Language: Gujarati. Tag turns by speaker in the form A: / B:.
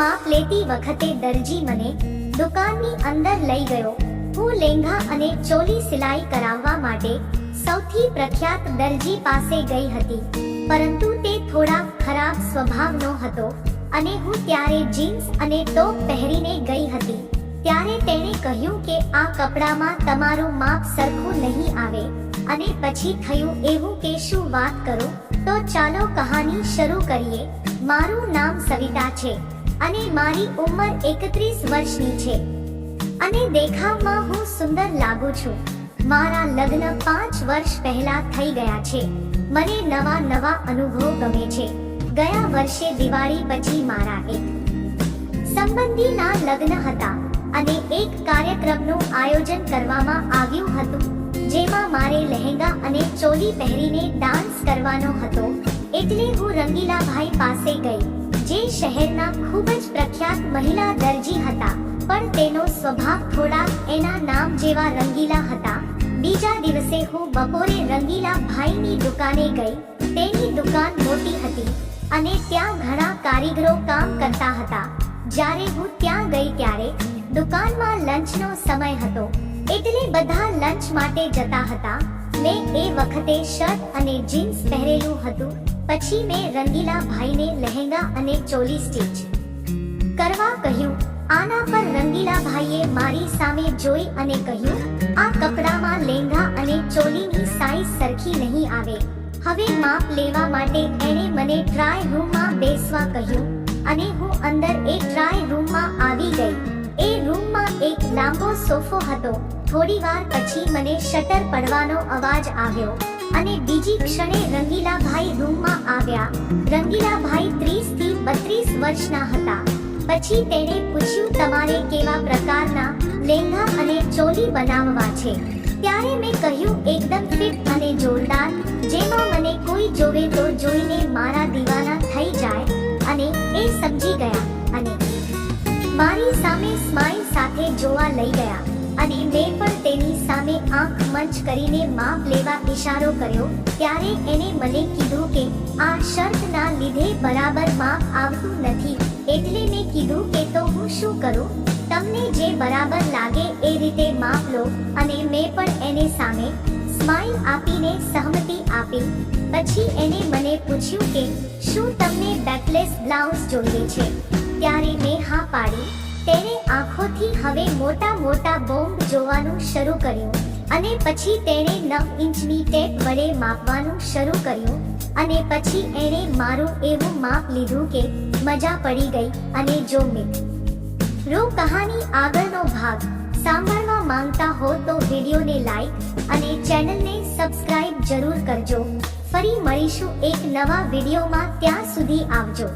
A: માપ લેતી વખતે દરજી મને દુકાનની અંદર લઈ ગયો. હું લેંઘા અને ચોલી સિલાઈ કરાવવા માટે સૌથી પ્રખ્યાત દરજી પાસે ગઈ હતી. પરંતુ તે થોડા ખરાબ સ્વભાવનો હતો અને હું ત્યારે જીન્સ અને ટોપ પહેરીને ગઈ હતી. ત્યારે તેણે કહ્યું કે આ કપડામાં તમારું માપ સરખું નહીં આવે અને પછી થયું એવું કે શું વાત કરો? તો ચાલો કહાની શરૂ કરીએ. મારું નામ સવિતા છે. અને મારી ઉંમર એકત્રીસ વર્ષની છે. અને દેખાવમાં હું સુંદર લાગુ છું. મારા લગ્ન પાંચ વર્ષ પહેલા થઈ ગયા છે. મને નવા નવા અનુભવ ગમે છે. ગયા વર્ષે દિવાળી પછી મારા એક સંબંધીના લગ્ન હતા અને એક કાર્યક્રમનું આયોજન કરવામાં આવ્યું હતું. જેમાં મારે લહેંગા અને ચોલી પહેરીને ડાન્સ કરવાનો હતો. એટલે હું રંગીલાભાઈ પાસે ગઈ. જે શહેરના ખૂબ જ પ્રખ્યાત મહિલા દરજી હતા, પણ તેનો સ્વભાવ થોડા એના નામ જેવા રંગીલા હતા. બીજા દિવસે હું બપોરે રંગીલા ભાઈની દુકાને ગઈ. તેની દુકાન મોટી હતી અને ત્યાં ઘણા કારીગરો કામ કરતા હતા. જ્યારે હું ત્યાં ગઈ ત્યારે દુકાનમાં લંચનો સમય હતો, એટલે બધા લંચ માટે જતા હતા. મેં એ વખતે શર્ટ અને જીન્સ પહેરેલું હતું. પછી મેં રંગીલા ભાઈને લહેંગા અને ચોલી સ્ટીચ. કરવા કહ્યું, આના પર રંગીલા ભાઈએ મારી સામે જોઈ અને કહ્યું, આ કપડામાં લહેંગા અને ચોલીની સાઈઝ સરખી નહીં આવે. હવે માપ લેવા માટે એણે મને ટ્રાય રૂમમાં બેસવા કહ્યું અને હું અંદર એક ટ્રાય રૂમમાં આવી ગઈ. એ રૂમમાં એક લાંબો સોફો હતો. થોડી વાર પછી મને શટર પડવાનો અવાજ આવ્યો અને બીજી ક્ષણે રંગીલાભાઈ રૂમમાં આવ્યા. રંગીલાભાઈ ત્રીસથી બત્રીસ વર્ષના હતા. પછી તેણે પૂછ્યું, તમારે કેવા પ્રકારના લેંગા અને ચોલી બનાવવા છે? ત્યારે મેં કહ્યું, એકદમ ફિટ અને જોરદાર. જેમાં મને કોઈ જોવે તો જોઈને મારા દીવાના થઈ જાય. અને એ સમજી ગયા અને મારી સામે સ્માઈલ સાથે જોવા લઈ ગયા. અને મેં પણ તેની સામે આંખ મંચ કરીને માપ લેવા ઈશારો કર્યો, ત્યારે એને મને કીધું કે, આ શર્ટના લીધે બરાબર માપ આવતું નથી. એટલે મેં કીધું કે, તો હું શું કરું? તમને જે બરાબર લાગે એ રીતે માપ લો. અને મેં પણ એને સામે સ્માઈલ આપીને સહમતિ આપી. પછી એને મને પૂછ્યું કે, શું તમને બેકલેસ બ્લાઉઝ જોઈએ છે? ત્યારે મેં હા પાડી. તેણે આંખોથી હવે મોટા મોટા બોમ્બ જોવાનું શરૂ કર્યું અને પછી તેણે નવ ઇંચની ટેપ વડે માપવાનું શરૂ કર્યું અને પછી એણે મારું એવું માપ લીધું કે મજા પડી ગઈ અને જો મિત્રો કહાની આગળનો ભાગ. સાંભળવા માંગતા હો તો વિડીયોને લાઈક અને ચેનલને સબસ્ક્રાઇબ જરૂર કરજો. ફરી મળીશું એક નવા વિડીયોમાં. ત્યાં સુધી આવજો.